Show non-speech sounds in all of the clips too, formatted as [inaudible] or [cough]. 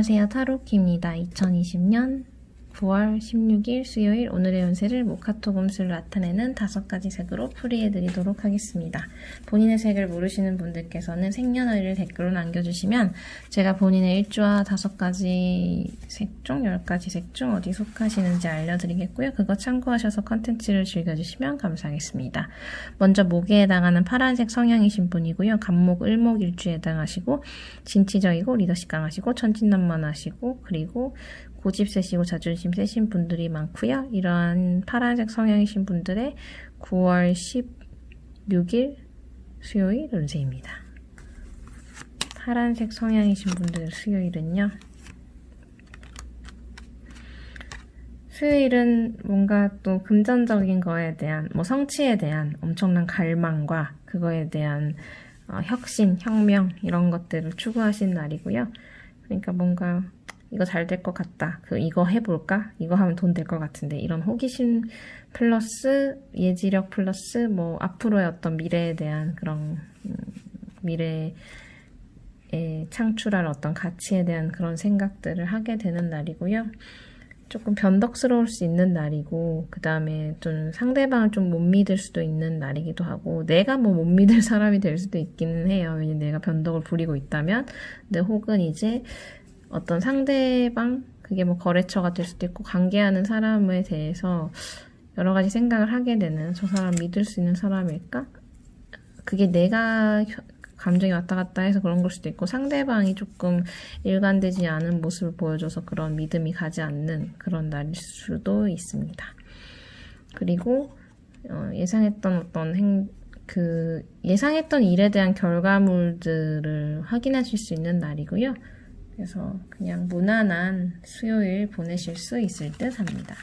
안녕하세요. 타로키입니다. 2020년 9월 16일 수요일 오늘의 운세를 모카토 금수를 나타내는 다섯 가지 색으로 풀이해드리도록 하겠습니다. 본인의 색을 모르시는 분들께서는 생년월일 댓글로 남겨주시면 제가 본인의 일주와 다섯 가지 색 중, 열 가지 색 중 어디 속하시는지 알려드리겠고요. 그거 참고하셔서 컨텐츠를 즐겨주시면 감사하겠습니다. 먼저 목에 해당하는 파란색 성향이신 분이고요. 간목, 을목, 일주에 해당하시고 진취적이고 리더십 강하시고 천진난만하시고 그리고 고집 세시고 자존심 세신 분들이 많고요. 이러한 파란색 성향이신 분들의 9월 16일 수요일 운세입니다. 파란색 성향이신 분들 수요일은요. 수요일은 뭔가 또 금전적인 거에 대한 뭐 성취에 대한 엄청난 갈망과 그거에 대한 어, 혁신, 혁명 이런 것들을 추구하신 날이고요. 그러니까 뭔가 이거 잘 될 것 같다. 그 이거 해볼까? 이거 하면 돈 될 것 같은데 이런 호기심 플러스 예지력 플러스 뭐 앞으로의 어떤 미래에 대한 그런 음, 미래에 창출할 어떤 가치에 대한 그런 생각들을 하게 되는 날이고요. 조금 변덕스러울 수 있는 날이고 그 다음에 좀 상대방을 좀 못 믿을 수도 있는 날이기도 하고 내가 뭐 못 믿을 사람이 될 수도 있기는 해요. 왜냐면 내가 변덕을 부리고 있다면 근데 혹은 이제 어떤 상대방 그게 뭐 거래처가 될 수도 있고 관계하는 사람에 대해서 여러 가지 생각을 하게 되는 저 사람 믿을 수 있는 사람일까? 그게 내가 감정이 왔다 갔다 해서 그런 걸 수도 있고 상대방이 조금 일관되지 않은 모습을 보여줘서 그런 믿음이 가지 않는 그런 날일 수도 있습니다. 그리고 어, 예상했던 어떤 행, 그 예상했던 일에 대한 결과물들을 확인하실 수 있는 날이고요. 그래서 그냥 무난한 수요일 보내실 수 있을 듯 합니다.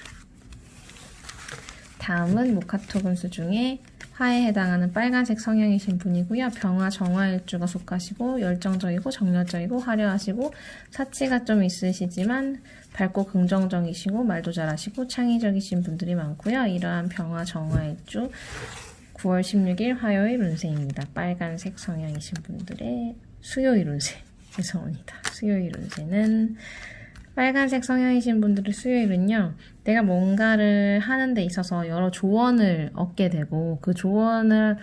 다음은 모카토 금수 중에 화에 해당하는 빨간색 성향이신 분이고요. 병화, 정화일주가 속하시고 열정적이고 정열적이고 화려하시고 사치가 좀 있으시지만 밝고 긍정적이시고 말도 잘하시고 창의적이신 분들이 많고요. 이러한 병화, 정화일주 9월 16일 화요일 운세입니다. 빨간색 성향이신 분들의 수요일 운세. 죄송합니다. 수요일 운세는 빨간색 성향이신 분들의 수요일은요, 내가 뭔가를 하는 데 있어서 여러 조언을 얻게 되고, 그 조언을,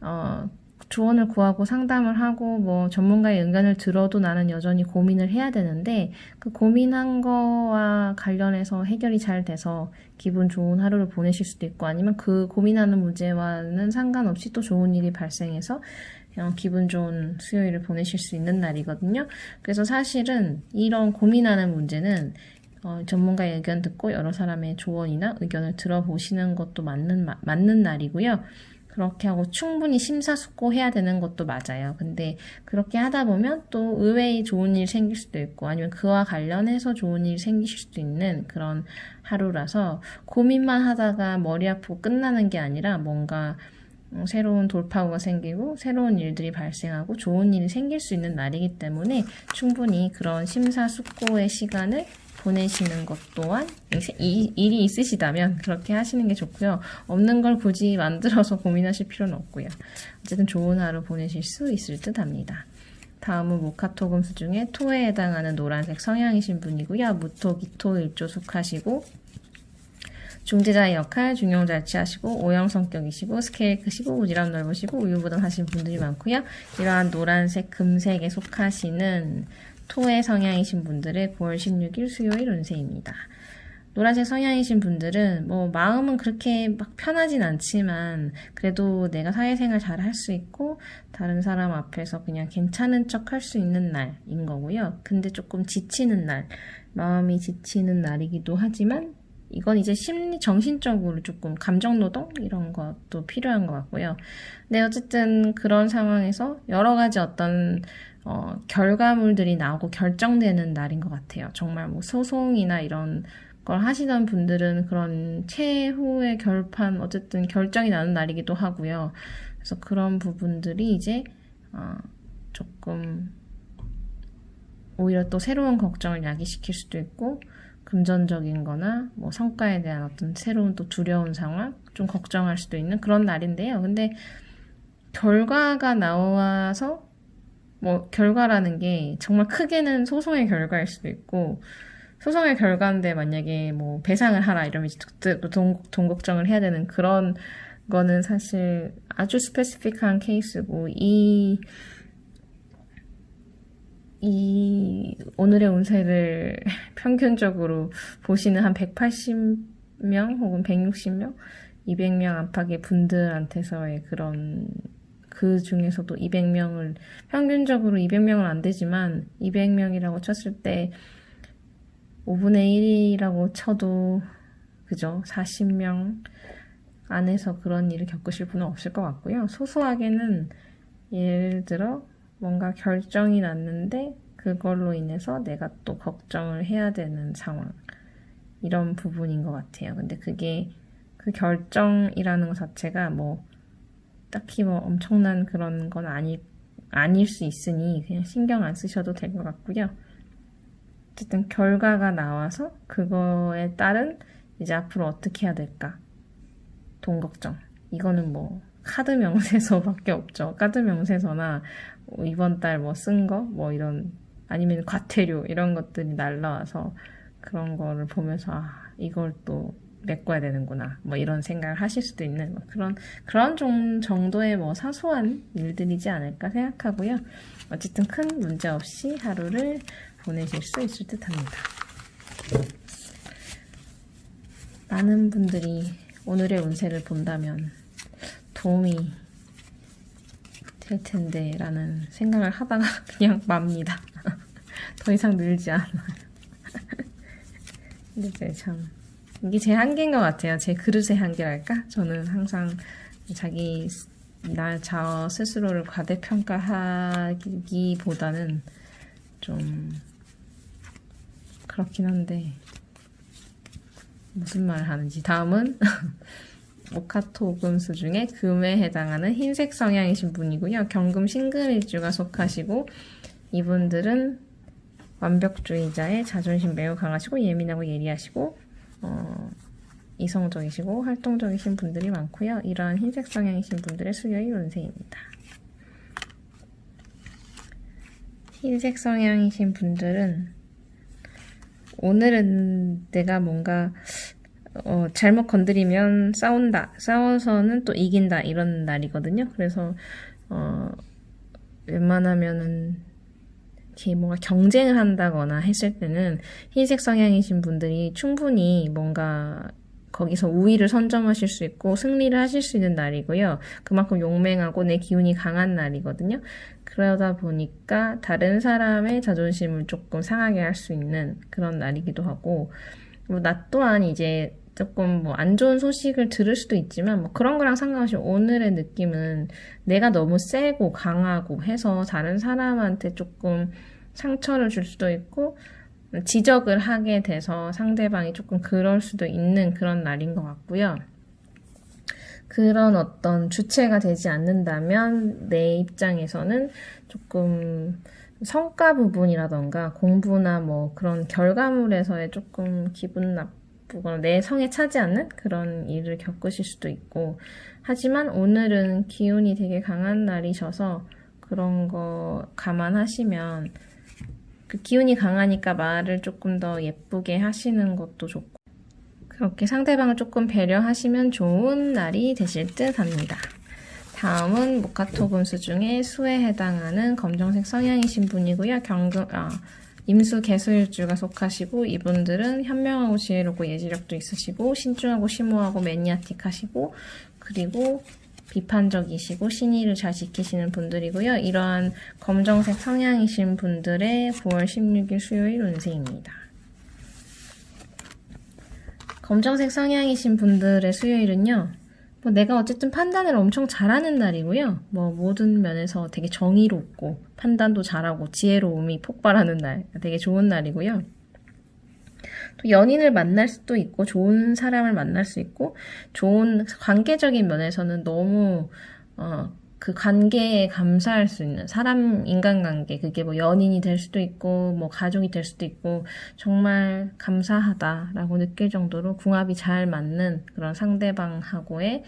어, 조언을 구하고 상담을 하고, 뭐, 전문가의 의견을 들어도 나는 여전히 고민을 해야 되는데, 그 고민한 거와 관련해서 해결이 잘 돼서 기분 좋은 하루를 보내실 수도 있고, 아니면 그 고민하는 문제와는 상관없이 또 좋은 일이 발생해서 기분 좋은 수요일을 보내실 수 있는 날이거든요. 그래서 사실은 이런 고민하는 문제는 어, 전문가의 의견 듣고 여러 사람의 조언이나 의견을 들어보시는 것도 맞는, 마, 맞는 날이고요. 그렇게 하고 충분히 심사숙고해야 되는 것도 맞아요. 근데 그렇게 하다 보면 또 의외의 좋은 일 생길 수도 있고 아니면 그와 관련해서 좋은 일 생기실 수도 있는 그런 하루라서 고민만 하다가 머리 아프고 끝나는 게 아니라 뭔가 어, 새로운 돌파구가 생기고 새로운 일들이 발생하고 좋은 일이 생길 수 있는 날이기 때문에 충분히 그런 심사숙고의 시간을 보내시는 것 또한 일이 있으시다면 그렇게 하시는 게 좋고요. 없는 걸 굳이 만들어서 고민하실 필요는 없고요. 어쨌든 좋은 하루 보내실 수 있을 듯 합니다. 다음은 모카토금수 중에 토에 해당하는 노란색 성향이신 분이고요. 무토, 기토, 일조 속하시고 중재자의 역할 중용 잘 취하시고 오형 성격이시고 스케일 크시고 우지람 넓으시고 우유부단하신 분들이 많고요. 이러한 노란색 금색에 속하시는 토의 성향이신 분들의 9월 16일 수요일 운세입니다. 노란색 성향이신 분들은 뭐 마음은 그렇게 막 편하진 않지만 그래도 내가 사회생활 잘 할 수 있고 다른 사람 앞에서 그냥 괜찮은 척 할 수 있는 날인 거고요. 근데 조금 지치는 날, 마음이 지치는 날이기도 하지만 이건 이제 심리, 정신적으로 조금 감정노동? 이런 것도 필요한 것 같고요. 근데 어쨌든 그런 상황에서 여러 가지 어떤, 어, 결과물들이 나오고 결정되는 날인 것 같아요. 정말 뭐 소송이나 이런 걸 하시던 분들은 그런 최후의 결판, 어쨌든 결정이 나는 날이기도 하고요. 그래서 그런 부분들이 이제, 어, 조금, 오히려 또 새로운 걱정을 야기시킬 수도 있고, 금전적인 거나 뭐 성과에 대한 어떤 새로운 또 두려운 상황, 좀 걱정할 수도 있는 그런 날인데요. 근데 결과가 나와서 뭐 결과라는 게 정말 크게는 소송의 결과일 수도 있고 소송의 결과인데 만약에 뭐 배상을 하라 이러면 또 동, 동걱정을 해야 되는 그런 거는 사실 아주 스페시픽한 케이스고 이 이 오늘의 운세를 [laughs] 평균적으로 보시는 한 180명 혹은 160명, 200명 안팎의 분들한테서의 그런 그 중에서도 200명을 평균적으로 200명은 안 되지만 200명이라고 쳤을 때 5분의 1이라고 쳐도 그죠? 40명 안에서 그런 일을 겪으실 분은 없을 것 같고요. 소소하게는 예를 들어 뭔가 결정이 났는데 그걸로 인해서 내가 또 걱정을 해야 되는 상황 이런 부분인 것 같아요. 근데 그게 그 결정이라는 것 자체가 뭐 딱히 뭐 엄청난 그런 건 아니 아닐 수 있으니 그냥 신경 안 쓰셔도 될 것 같고요. 어쨌든 결과가 나와서 그거에 따른 이제 앞으로 어떻게 해야 될까? 돈 걱정. 이거는 뭐 카드 명세서밖에 없죠. 카드 명세서나 뭐 이번 달 뭐 쓴 거? 뭐 이런 아니면 과태료 이런 것들이 날라와서 그런 거를 보면서 아 이걸 또 메꿔야 되는구나 뭐 이런 생각을 하실 수도 있는 뭐 그런 그런 좀 정도의 뭐 사소한 일들이지 않을까 생각하고요 어쨌든 큰 문제 없이 하루를 보내실 수 있을 듯 합니다. 많은 분들이 오늘의 운세를 본다면 도움이 될 텐데 라는 생각을 하다가 [laughs] 그냥 맙니다. [laughs] 더 이상 늘지 않아요. [laughs] 근데 참 이게 제 한계인 것 같아요. 제 그릇의 한계랄까? 저는 항상 자기 나 저 스스로를 과대평가하기보다는 좀 그렇긴 한데 무슨 말을 하는지 다음은 모카토 금수 중에 금에 해당하는 흰색 성향이신 분이고요. 경금 신금일주가 속하시고 이분들은 완벽주의자의 자존심 매우 강하시고 예민하고 예리하시고 어, 이성적이시고 활동적이신 분들이 많고요. 이러한 흰색 성향이신 분들의 수요일 운세입니다. 흰색 성향이신 분들은 오늘은 내가 뭔가 어, 잘못 건드리면 싸운다. 싸워서는 또 이긴다. 이런 날이거든요. 그래서 어, 웬만하면은 이렇게 뭔가 경쟁을 한다거나 했을 때는 흰색 성향이신 분들이 충분히 뭔가 거기서 우위를 선점하실 수 있고 승리를 하실 수 있는 날이고요. 그만큼 용맹하고 내 기운이 강한 날이거든요. 그러다 보니까 다른 사람의 자존심을 조금 상하게 할 수 있는 그런 날이기도 하고, 뭐 나 또한 이제 조금 뭐 안 좋은 소식을 들을 수도 있지만 뭐 그런 거랑 상관없이 오늘의 느낌은 내가 너무 세고 강하고 해서 다른 사람한테 조금 상처를 줄 수도 있고 지적을 하게 돼서 상대방이 조금 그럴 수도 있는 그런 날인 것 같고요. 그런 어떤 주체가 되지 않는다면 내 입장에서는 조금 성과 부분이라던가 공부나 뭐 그런 결과물에서의 조금 기분 나쁘 거나 내 성에 차지 않는 그런 일을 겪으실 수도 있고 하지만 오늘은 기운이 되게 강한 날이셔서 그런 거 감안하시면 그 기운이 강하니까 말을 조금 더 예쁘게 하시는 것도 좋고 그렇게 상대방을 조금 배려하시면 좋은 날이 되실 듯 합니다. 다음은 모카토 분수 중에 수에 해당하는 검정색 성향이신 분이고요. 경금, 아, 임수 개수일주가 속하시고 이분들은 현명하고 지혜롭고 예지력도 있으시고 신중하고 심오하고 매니아틱하시고 그리고 비판적이시고 신의를 잘 지키시는 분들이고요. 이러한 검정색 성향이신 분들의 9월 16일 수요일 운세입니다. 검정색 성향이신 분들의 수요일은요. 뭐 내가 어쨌든 판단을 엄청 잘하는 날이고요. 뭐 모든 면에서 되게 정의롭고 판단도 잘하고 지혜로움이 폭발하는 날, 되게 좋은 날이고요. 또 연인을 만날 수도 있고 좋은 사람을 만날 수 있고 좋은 관계적인 면에서는 너무 어, 그 관계에 감사할 수 있는 사람 인간관계 그게 뭐 연인이 될 수도 있고 뭐 가족이 될 수도 있고 정말 감사하다라고 느낄 정도로 궁합이 잘 맞는 그런 상대방하고의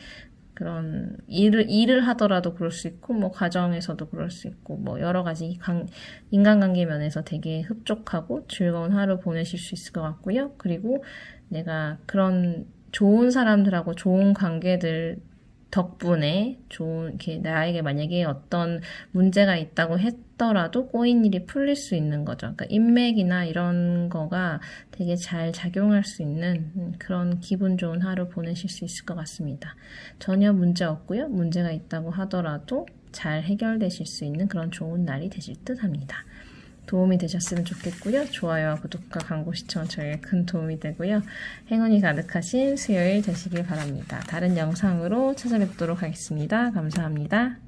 그런 일을 일을 하더라도 그럴 수 있고 뭐 가정에서도 그럴 수 있고 뭐 여러 가지 관- 인간관계 면에서 되게 흡족하고 즐거운 하루 보내실 수 있을 것 같고요. 그리고 내가 그런 좋은 사람들하고 좋은 관계들 덕분에 좋은 이렇게 나에게 만약에 어떤 문제가 있다고 했더라도 꼬인 일이 풀릴 수 있는 거죠. 그러니까 인맥이나 이런 거가 되게 잘 작용할 수 있는 음, 그런 기분 좋은 하루 보내실 수 있을 것 같습니다. 전혀 문제 없고요. 문제가 있다고 하더라도 잘 해결되실 수 있는 그런 좋은 날이 되실 듯 합니다. 도움이 되셨으면 좋겠고요. 좋아요와 구독과 광고 시청은 저에게 큰 도움이 되고요. 행운이 가득하신 수요일 되시길 바랍니다. 다른 영상으로 찾아뵙도록 하겠습니다. 감사합니다.